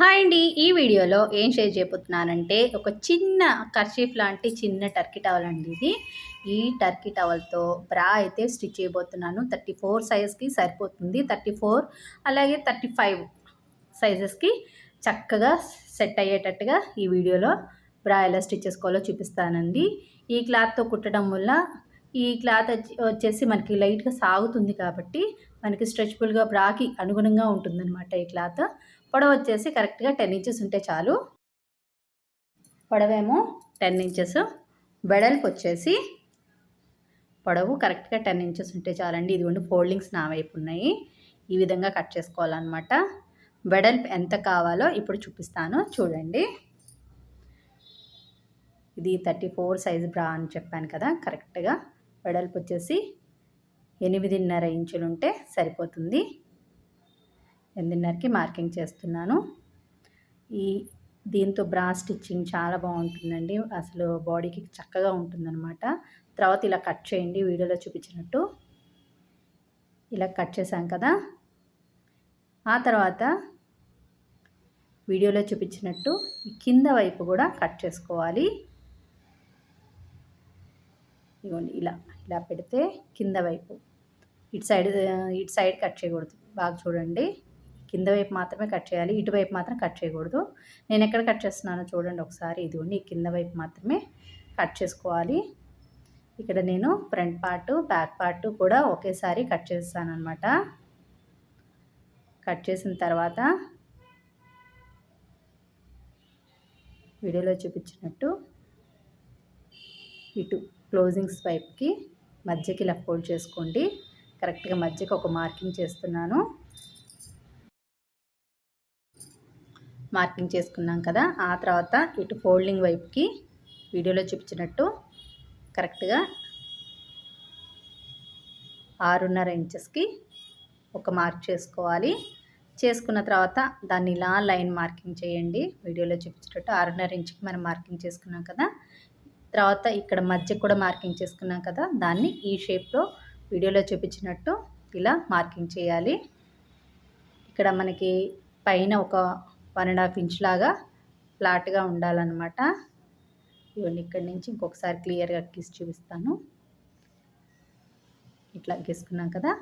Hi అండి. ఈ వీడియోలో ఏం షేర్ చేయబోతున్నానంటే ఒక చిన్న కర్చీఫ్ లాంటి చిన్న టర్కీ టవల్ అండి ఇది. ఈ టర్కీ టవల్తో బ్రా అయితే స్టిచ్ చేయబోతున్నాను. థర్టీ ఫోర్ సైజ్కి సరిపోతుంది. థర్టీ ఫోర్ అలాగే థర్టీ ఫైవ్ సైజెస్కి చక్కగా సెట్ అయ్యేటట్టుగా ఈ వీడియోలో బ్రా ఎలా స్టిచ్ చేసుకోవాలో చూపిస్తానండి. ఈ క్లాత్తో కుట్టడం వల్ల ఈ క్లాత్ వచ్చేసి మనకి లైట్గా సాగుతుంది కాబట్టి మనకి స్ట్రెచబుల్గా బ్రాకి అనుగుణంగా ఉంటుందన్నమాట ఈ క్లాత్ పొడవు వచ్చేసి కరెక్ట్గా టెన్ ఇంచెస్ ఉంటే చాలు. పొడవేమో టెన్ ఇంచెస్ వెడల్పు వచ్చేసి పొడవు కరెక్ట్గా టెన్ ఇంచెస్ ఉంటే చాలండి. ఇదిగోండి ఫోల్డింగ్స్ నా వైపు ఉన్నాయి. ఈ విధంగా కట్ చేసుకోవాలన్నమాట. వెడల్పు ఎంత కావాలో ఇప్పుడు చూపిస్తాను. చూడండి. ఇది థర్టీ ఫోర్ సైజ్ బ్రా అని చెప్పాను కదా కరెక్ట్గా వెడల్పు వచ్చేసి ఎనిమిదిన్నర ఇంచులుంటే సరిపోతుంది. ఎనిమిదిన్నరకి మార్కింగ్ చేస్తున్నాను. ఈ దీంతో బ్రా స్టిచ్చింగ్ చాలా బాగుంటుందండి. అసలు బాడీకి చక్కగా ఉంటుందన్నమాట. తర్వాత ఇలా కట్ చేయండి వీడియోలో చూపించినట్టు. ఇలా కట్ చేసాం కదా. ఆ తర్వాత వీడియోలో చూపించినట్టు కింద వైపు కూడా కట్ చేసుకోవాలి. ఇవ్వండి ఇలా ఇలా పెడితే కింద వైపు. ఇటు సైడ్ ఇటు సైడ్ కట్ చేయకూడదు. బాగా చూడండి. కింద వైపు మాత్రమే కట్ చేయాలి. ఇటువైపు మాత్రం కట్ చేయకూడదు. నేను ఎక్కడ కట్ చేస్తున్నానో చూడండి ఒకసారి. ఇదిగోండి ఈ కింద వైపు మాత్రమే కట్ చేసుకోవాలి. ఇక్కడ నేను ఫ్రంట్ పార్ట్ బ్యాక్ పార్ట్ కూడా ఒకేసారి కట్ చేస్తాను అనమాట కట్ చేసిన తర్వాత వీడియోలో చూపించినట్టు ఇటు క్లోజింగ్స్ వైపుకి మధ్యకి ఇలా ఫోల్డ్ చేసుకోండి. కరెక్ట్గా మధ్యకి ఒక మార్కింగ్ చేస్తున్నాను. మార్కింగ్ చేసుకున్నాం కదా ఆ తర్వాత ఇటు ఫోల్డింగ్ వైపుకి వీడియోలో చూపించినట్టు కరెక్ట్గా ఆరున్నర ఇంచెస్కి ఒక మార్క్ చేసుకోవాలి. చేసుకున్న తర్వాత దాన్ని ఇలా లైన్ మార్కింగ్ చేయండి. వీడియోలో చూపించినట్టు ఆరున్నర ఇంచుకి మనం మార్కింగ్ చేసుకున్నాం కదా తర్వాత ఇక్కడ మధ్య కూడా మార్కింగ్ చేసుకున్నాం కదా దాన్ని ఈ షేప్లో వీడియోలో చూపించినట్టు ఇలా మార్కింగ్ చేయాలి. ఇక్కడ మనకి పైన ఒక వన్ అండ్ హాఫ్ ఇంచ్ లాగా ఫ్లాట్గా ఉండాలన్నమాట. ఇవన్నీ ఇక్కడి నుంచి ఇంకొకసారి క్లియర్గా గీసి చూపిస్తాను. ఇట్లా గీసుకున్నాం కదా?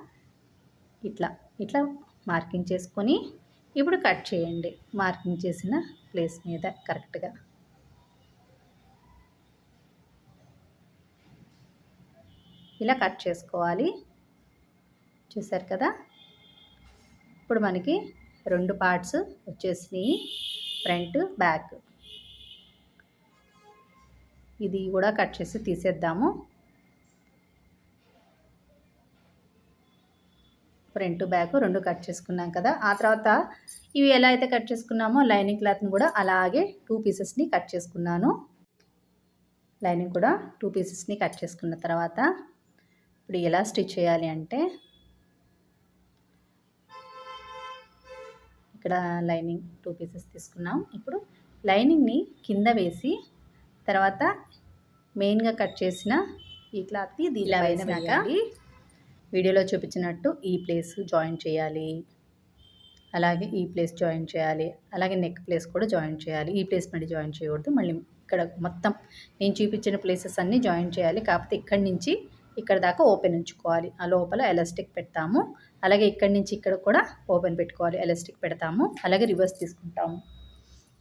ఇట్లా ఇట్లా మార్కింగ్ చేసుకొని ఇప్పుడు కట్ చేయండి. మార్కింగ్ చేసిన ప్లేస్ మీద కరెక్ట్గా. ఇలా కట్ చేసుకోవాలి. చూసారు కదా? ఇప్పుడు మనకి రెండు పార్ట్స్ వచ్చేసినాయి. ఫ్రంట్ బ్యాక్ ఇది కూడా కట్ చేసి తీసేద్దాము. ఫ్రంట్ బ్యాక్ రెండు కట్ చేసుకున్నాం కదా. ఆ తర్వాత ఇవి ఎలా అయితే కట్ చేసుకున్నామో లైనింగ్ క్లాత్ని కూడా అలాగే టూ పీసెస్ని కట్ చేసుకున్నాను. లైనింగ్ కూడా టూ పీసెస్ని కట్ చేసుకున్న తర్వాత ఇప్పుడు ఎలా స్టిచ్ చేయాలి అంటే ఇక్కడ లైనింగ్ టూ పీసెస్ తీసుకున్నాం. ఇప్పుడు లైనింగ్ని కింద వేసి తర్వాత మెయిన్గా కట్ చేసిన ఈ క్లాత్ని దీనిలో వేసినాక వీడియోలో చూపించినట్టు ఈ ప్లేస్ జాయిన్ చేయాలి. అలాగే ఈ ప్లేస్ జాయిన్ చేయాలి. అలాగే నెక్ ప్లేస్ కూడా జాయిన్ చేయాలి. ఈ ప్లేస్ మళ్ళీ జాయిన్ చేయకూడదు. మళ్ళీ ఇక్కడ మొత్తం నేను చూపించిన ప్లేసెస్ అన్నీ జాయిన్ చేయాలి. కాకపోతే ఇక్కడి నుంచి ఇక్కడ దాకా ఓపెన్ ఉంచుకోవాలి. ఆ లోపల ఎలాస్టిక్ పెడతాము. అలాగే ఇక్కడి నుంచి ఇక్కడ కూడా ఓపెన్ పెట్టుకోవాలి. ఎలాస్టిక్ పెడతాము. అలాగే రివర్స్ తీసుకుంటాము.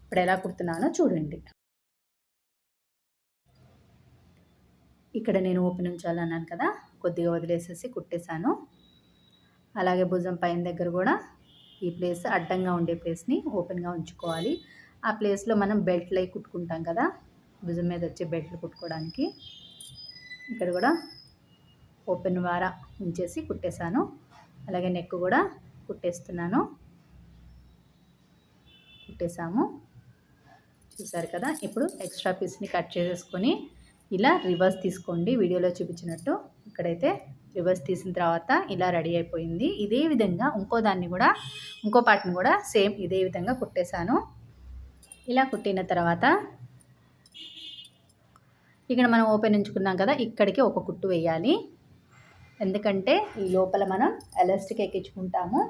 ఇప్పుడు ఎలా కుడుతున్నానో చూడండి. ఇక్కడ నేను ఓపెన్ ఉంచాలన్నాను కదా. కొద్దిగా వదిలేసేసి కుట్టేశాను. అలాగే భుజం పైన దగ్గర కూడా ఈ ప్లేస్ అడ్డంగా ఉండే ప్లేస్ని ఓపెన్గా ఉంచుకోవాలి. ఆ ప్లేస్లో మనం బెల్ట్లు అయి కుట్టుకుంటాం కదా. భుజం మీద వచ్చే బెల్ట్లు కుట్టుకోవడానికి. ఇక్కడ కూడా ఓపెన్ వారా ఉంచేసి కుట్టేశాను. అలాగే నెక్ కూడా కుట్టేస్తున్నాను. కుట్టేసాము చూసారు కదా? ఇప్పుడు ఎక్స్ట్రా పీస్ని కట్ చేసేసుకొని ఇలా రివర్స్ తీసుకోండి. వీడియోలో చూపించినట్టు ఇక్కడైతే రివర్స్ తీసిన తర్వాత ఇలా రెడీ అయిపోయింది. ఇదే విధంగా ఇంకో దాన్ని కూడా ఇంకో పార్ట్ని కూడా సేమ్ ఇదే విధంగా కుట్టేశాను. ఇలా కుట్టిన తర్వాత ఇక్కడ మనం ఓపెన్ ఉంచుకున్నాం కదా? ఇక్కడికి ఒక కుట్టు వేయాలి. ఎందుకంటే ఈ లోపల మనం ఎలాస్టిక్ ఎక్కించుకుంటాము.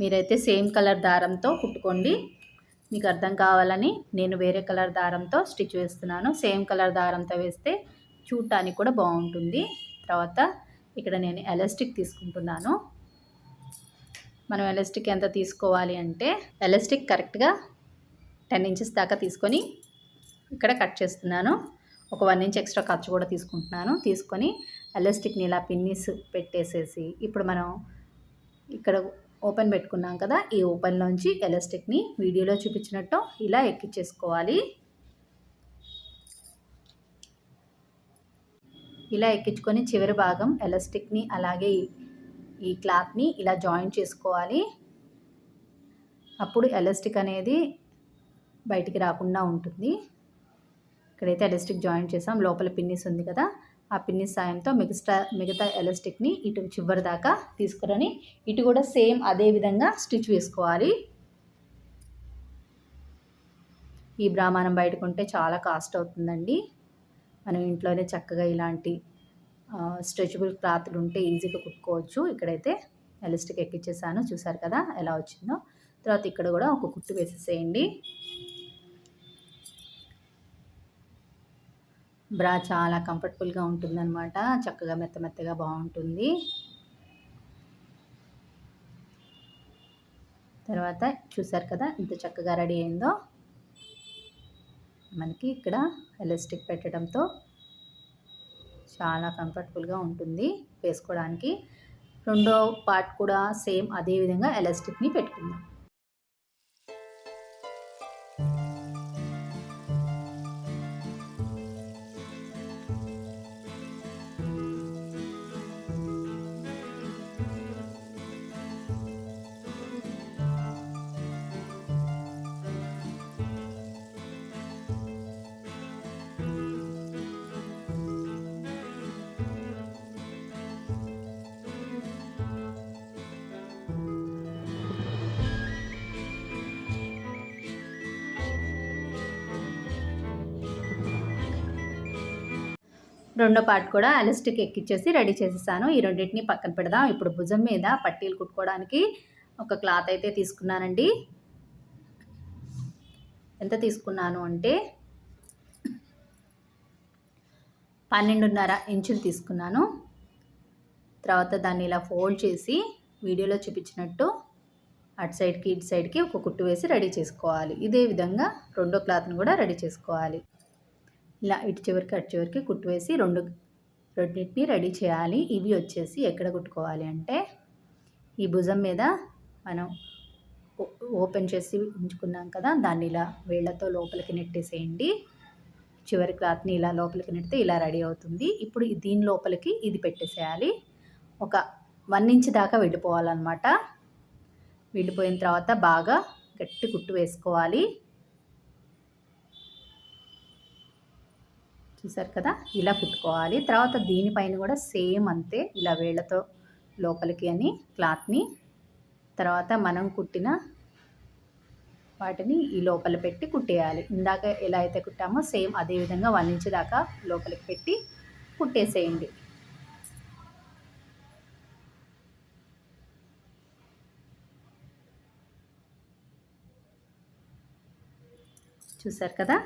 మీరైతే సేమ్ కలర్ దారంతో కుట్టుకోండి. మీకు అర్థం కావాలని నేను వేరే కలర్ దారంతో స్టిచ్ వేస్తున్నాను. సేమ్ కలర్ దారంతో వేస్తే చూడటానికి కూడా బాగుంటుంది. తర్వాత ఇక్కడ నేను ఎలాస్టిక్ తీసుకుంటున్నాను. మనం ఎలాస్టిక్ ఎంత తీసుకోవాలి అంటే ఎలాస్టిక్ కరెక్ట్గా టెన్ ఇంచెస్ దాకా తీసుకొని ఇక్కడ కట్ చేస్తున్నాను. ఒక వన్ ఇంచ్ ఎక్స్ట్రా ఖర్చు కూడా తీసుకుంటున్నాను. తీసుకొని ఎలాస్టిక్ని ఇలా పిన్నిస్ పెట్టేసేసి ఇప్పుడు మనం ఇక్కడ ఓపెన్ పెట్టుకున్నాం కదా ఈ ఓపెన్లోంచి ఎలాస్టిక్ని వీడియోలో చూపించినట్టు ఇలా ఎక్కించేసుకోవాలి ఇలా ఎక్కించుకొని చివరి భాగం ఎలాస్టిక్ని అలాగే ఈ క్లాత్ని ఇలా జాయిన్ చేసుకోవాలి. అప్పుడు ఎలాస్టిక్ అనేది బయటికి రాకుండా ఉంటుంది. ఇక్కడైతే ఎలాస్టిక్ జాయిన్ చేసాం లోపల పిన్నిస్ ఉంది కదా. ఆ పిన్ని సాయంతో మిగతా మిగతా ఎలాస్టిక్ని ఇటు చివరి దాకా తీసుకురని ఇటు కూడా సేమ్ అదే విధంగా స్టిచ్ వేసుకోవాలి. ఈ బ్రాహ్మణం బయటకుంటే చాలా కాస్ట్ అవుతుందండి. మనం ఇంట్లోనే చక్కగా ఇలాంటి స్ట్రెచబుల్ క్లాత్లు ఉంటే ఈజీగా కుట్టుకోవచ్చు. ఇక్కడైతే ఎలాస్టిక్ ఎక్కిచ్చేసాను. చూసారు కదా ఎలా వచ్చిందో. తర్వాత ఇక్కడ కూడా ఒక కుట్టు వేసేసేయండి. బ్రా చాలా కంఫర్టబుల్గా ఉంటుందన్నమాట. చక్కగా మెత్త మెత్తగా బాగుంటుంది. తర్వాత చూసారు కదా ఇంత చక్కగా రెడీ అయిందో? మనకి ఇక్కడ ఎలాస్టిక్ పెట్టడంతో చాలా కంఫర్టబుల్గా ఉంటుంది వేసుకోవడానికి. రెండో పార్ట్ కూడా సేమ్ అదే విధంగా ఎలాస్టిక్ని పెట్టుకుందాం. రెండో పార్ట్ కూడా ఎలాస్టిక్ ఎక్కిచ్చేసి రెడీ చేసేసాను. ఈ రెండింటిని పక్కన పెడదాం. ఇప్పుడు భుజం మీద పట్టీలు కుట్టుకోవడానికి ఒక క్లాత్ అయితే తీసుకున్నానండి. ఎంత తీసుకున్నాను అంటే పన్నెండున్నర ఇంచులు తీసుకున్నాను. తర్వాత దాన్ని ఇలా ఫోల్డ్ చేసి వీడియోలో చూపించినట్టు అటు సైడ్కి ఇటు సైడ్కి ఒక కుట్టు వేసి రెడీ చేసుకోవాలి. ఇదే విధంగా రెండో క్లాత్ని కూడా రెడీ చేసుకోవాలి. ఇలా ఇటు చివరికి అటు చివరికి కుట్టు వేసి రెండు రెండింటిని రెడీ చేయాలి. ఇవి వచ్చేసి ఎక్కడ కుట్టుకోవాలి అంటే ఈ భుజం మీద మనం ఓపెన్ చేసి ఉంచుకున్నాం కదా దాన్ని ఇలా వేళ్ళతో లోపలికి నెట్టేసేయండి. చివరి క్లాత్ని ఇలా లోపలికి నెడితే ఇలా రెడీ అవుతుంది. ఇప్పుడు దీని లోపలికి ఇది పెట్టేసేయాలి. ఒక వన్ ఇంచ్ దాకా వెళ్ళిపోవాలన్నమాట వెళ్ళిపోయిన తర్వాత బాగా గట్టి కుట్టు వేసుకోవాలి. చూసారు కదా? ఇలా కుట్టుకోవాలి. తర్వాత దీనిపైన కూడా సేమ్ అంతే ఇలా వేళ్ళతో లోపలికి అని క్లాత్ని. తర్వాత మనం కుట్టిన వాటిని ఈ లోపల పెట్టి కుట్టేయాలి. ఇందాక ఎలా అయితే కుట్టామో సేమ్ అదేవిధంగా వన్ ఇంచ్ దాకా లోపలికి పెట్టి కుట్టేసేయండి. చూసారు కదా?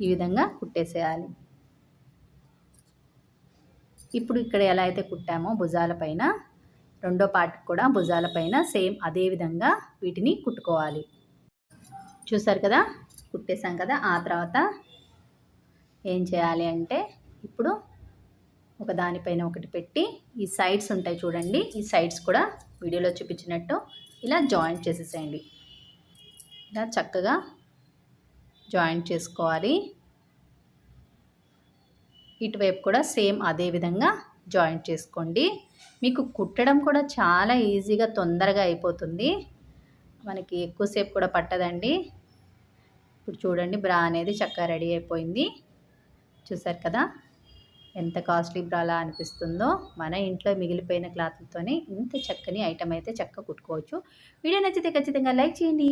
ఈ విధంగా కుట్టేసేయాలి. ఇప్పుడు ఇక్కడ ఎలా అయితే కుట్టామో భుజాల పైన రెండో పార్ట్ కూడా భుజాల పైన సేమ్ అదే విధంగా వీటిని కుట్టుకోవాలి. చూసారు కదా? కుట్టేశాం కదా? ఆ తర్వాత ఏం చేయాలి అంటే ఇప్పుడు ఒక దానిపైన ఒకటి పెట్టి ఈ సైడ్స్ ఉంటాయి చూడండి. ఈ సైడ్స్ కూడా వీడియోలో చూపించినట్టు ఇలా జాయింట్ చేసేసేయండి. ఇలా చక్కగా జాయింట్ చేసుకోవాలి. ఇటువైపు కూడా సేమ్ అదే విధంగా జాయింట్ చేసుకోండి. మీకు కుట్టడం కూడా చాలా ఈజీగా తొందరగా అయిపోతుంది. మనకి ఎక్కువసేపు కూడా పట్టదండి. ఇప్పుడు చూడండి బ్రా అనేది చక్కగా రెడీ అయిపోయింది. చూసారు కదా? ఎంత కాస్ట్లీ బ్రాలా అనిపిస్తుందో. మన ఇంట్లో మిగిలిపోయిన క్లాత్లతోనే ఇంత చక్కని ఐటమ్ అయితే చక్కగా కుట్టుకోవచ్చు. వీడియో నచ్చితే ఖచ్చితంగా లైక్ చేయండి.